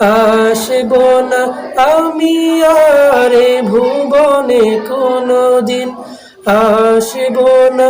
আসব না। আমি আরে ভুবনে কোনো দিন আসব না।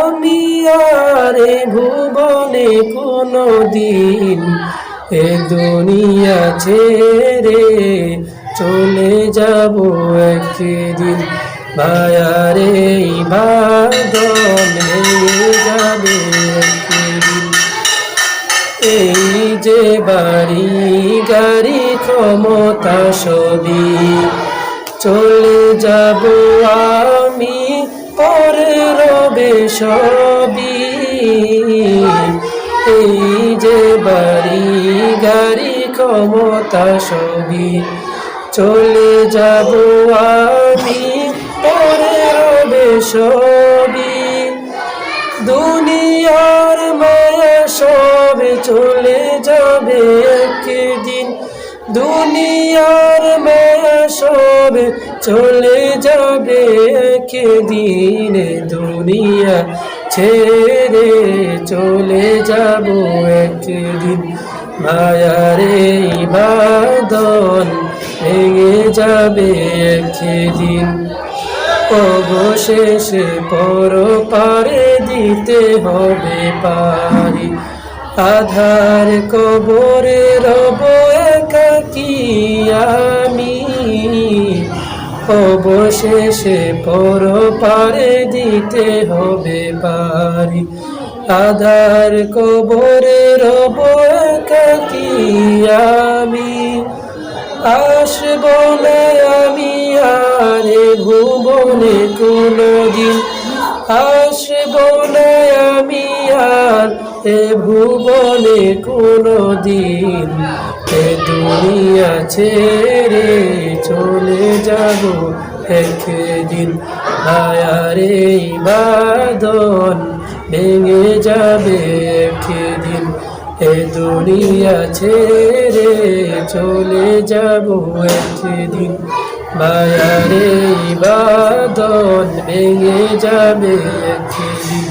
আমি আরে ভুবনে কোনো দিন এ দুনিয়া ছেড়ে চলে যাব একদিন। মায়ারে বাদন এই যে বাড়ি, গাড়ি, ক্ষমতা সবই চলে যাব আমি, পরে রবে সবই। এই যে বাড়ি, গাড়ি, ক্ষমতা সবই চলে যাব আমি, পরে রবে সবই। দুনিয়ার মায়া সব চলে যাবে একদিন। দুনিয়ার মায়া সব চলে যাবে একদিন। দুনিয়া ছেড়ে চলে যাব একদিন। মায়ারে বাদন ভেঙে যাবে একদিন। অবশেষে পর পারে দিতে হবে পারি। আধার কবরে রব একাকি আমি। অবশেষে পর পারে দিতে হবে পারি আধার কবরে রব একাকি আমি। আসব আমি আরে ভুবনে কোনো দিন আসব আমি আর এ ভুবনে কোনো দিন এ দুনিয়া ছেড়ে চলে যাব একদিন। আয়ারে বাদন ভেঙে যাবে একদিন। এ দুনিয়া ছেড়ে চলে যাব একদিন। মায়ারে বাদন ভেঙে যাবে একদিন।